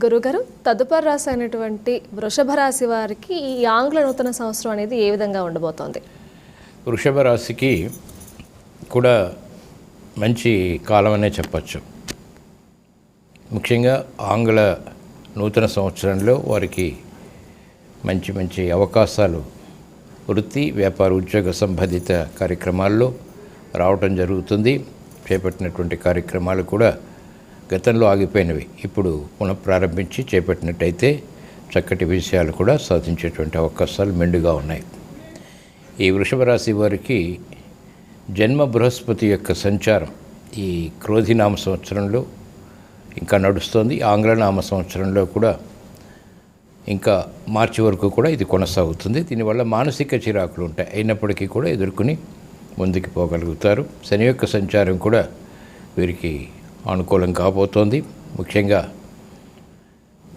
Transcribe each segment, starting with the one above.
గురుగారు తదుపరి రాశి అయినటువంటి వృషభ రాశి వారికి ఈ ఆంగ్ల నూతన సంవత్సరం అనేది ఏ విధంగా ఉండబోతోంది? వృషభ రాశికి కూడా మంచి కాలం అనే చెప్పచ్చు. ముఖ్యంగా ఆంగ్ల నూతన సంవత్సరంలో వారికి మంచి మంచి అవకాశాలు వృత్తి వ్యాపార ఉద్యోగ సంబంధిత కార్యక్రమాల్లో రావటం జరుగుతుంది. చేపట్టినటువంటి కార్యక్రమాలు కూడా గతంలో ఆగిపోయినవి. ఇప్పుడు పునఃప్రారంభించి చేపట్టినట్టయితే చక్కటి విషయాలు కూడా సాధించేటువంటి అవకాశాలు మెండుగా ఉన్నాయి. ఈ వృషభ రాశి వారికి జన్మ బృహస్పతి యొక్క సంచారం ఈ క్రోధినామ సంవత్సరంలో ఇంకా నడుస్తోంది. ఆంగ్లనామ సంవత్సరంలో కూడా ఇంకా మార్చి వరకు కూడా ఇది కొనసాగుతుంది. దీనివల్ల మానసిక చిరాకులు ఉంటాయి. అయినప్పటికీ కూడా ఎదుర్కొని ముందుకు పోగలుగుతారు. శని యొక్క సంచారం కూడా వీరికి అనుకూలం కాబోతోంది. ముఖ్యంగా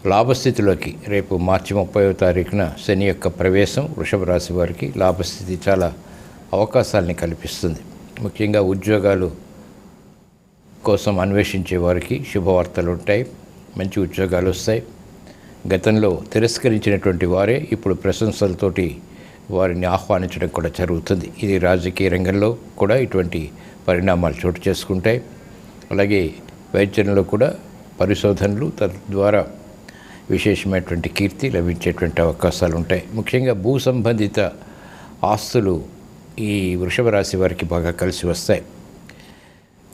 లాభస్థితిలోకి రేపు మార్చి ముప్పైవ తారీఖున శని యొక్క ప్రవేశం వృషభ రాశి వారికి లాభస్థితి చాలా అవకాశాలని కల్పిస్తుంది. ముఖ్యంగా ఉద్యోగాలు కోసం అన్వేషించే వారికి శుభవార్తలు ఉంటాయి మంచి ఉద్యోగాలు వస్తాయి. గతంలో తిరస్కరించినటువంటి వారే ఇప్పుడు ప్రశంసలతోటి వారిని ఆహ్వానించడం కూడా జరుగుతుంది. ఇది రాజకీయ రంగంలో కూడా ఇటువంటి పరిణామాలు చోటు చేసుకుంటాయి. అలాగే వైద్యంలో కూడా పరిశోధనలు తద్వారా విశేషమైనటువంటి కీర్తి లభించేటువంటి అవకాశాలు ఉంటాయి. ముఖ్యంగా భూ సంబంధిత ఆస్తులు ఈ వృషభ రాశి వారికి బాగా కలిసి వస్తాయి.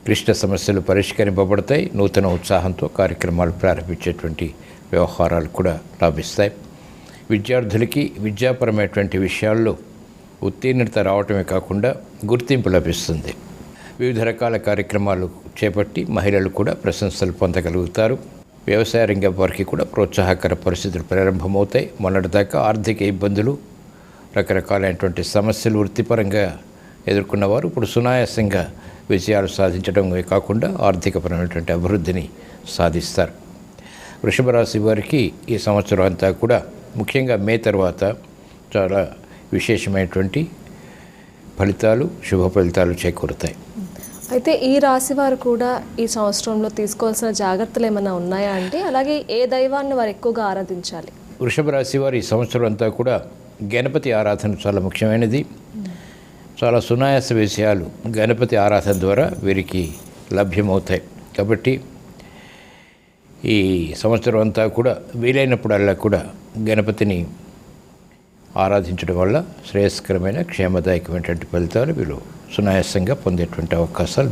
క్లిష్ట సమస్యలు పరిష్కరింపబడతాయి. నూతన ఉత్సాహంతో కార్యక్రమాలు ప్రారంభించేటువంటి వ్యవహారాలు కూడా లాభిస్తాయి. విద్యార్థులకి విద్యాపరమైనటువంటి విషయాల్లో ఉత్తీర్ణత రావటమే కాకుండా గుర్తింపు లభిస్తుంది. వివిధ రకాల కార్యక్రమాలు చేపట్టి మహిళలు కూడా ప్రశంసలు పొందగలుగుతారు. వ్యవసాయ రంగం వారికి కూడా ప్రోత్సాహకర పరిస్థితులు ప్రారంభమవుతాయి. మొన్నటిదాకా ఆర్థిక ఇబ్బందులు రకరకాలైనటువంటి సమస్యలు వృత్తిపరంగా ఎదుర్కొన్నవారు ఇప్పుడు సునాయాసంగా విజయాలు సాధించడమే కాకుండా ఆర్థికపరమైనటువంటి అభివృద్ధిని సాధిస్తారు. వృషభ రాశి వారికి ఈ సంవత్సరం అంతా కూడా ముఖ్యంగా మే తర్వాత చాలా విశేషమైనటువంటి ఫలితాలు శుభ ఫలితాలు చేకూరుతాయి. అయితే ఈ రాశి వారు కూడా ఈ సంవత్సరంలో తీసుకోవాల్సిన జాగ్రత్తలు ఏమైనా ఉన్నాయా అంటే అలాగే ఏ దైవాన్ని వారు ఎక్కువగా ఆరాధించాలి? వృషభ రాశి వారు ఈ సంవత్సరం అంతా కూడా గణపతి ఆరాధన చాలా ముఖ్యమైనది. చాలా సునాయాస విషయాలు గణపతి ఆరాధన ద్వారా వీరికి లభ్యమవుతాయి. కాబట్టి ఈ సంవత్సరం అంతా కూడా వీలైనప్పుడల్లా కూడా గణపతిని ఆరాధించడం వల్ల శ్రేయస్కరమైన క్షేమదాయకమైనటువంటి ఫలితాలు వీళ్ళు సునాయాసంగా పొందేటువంటి అవకాశాలు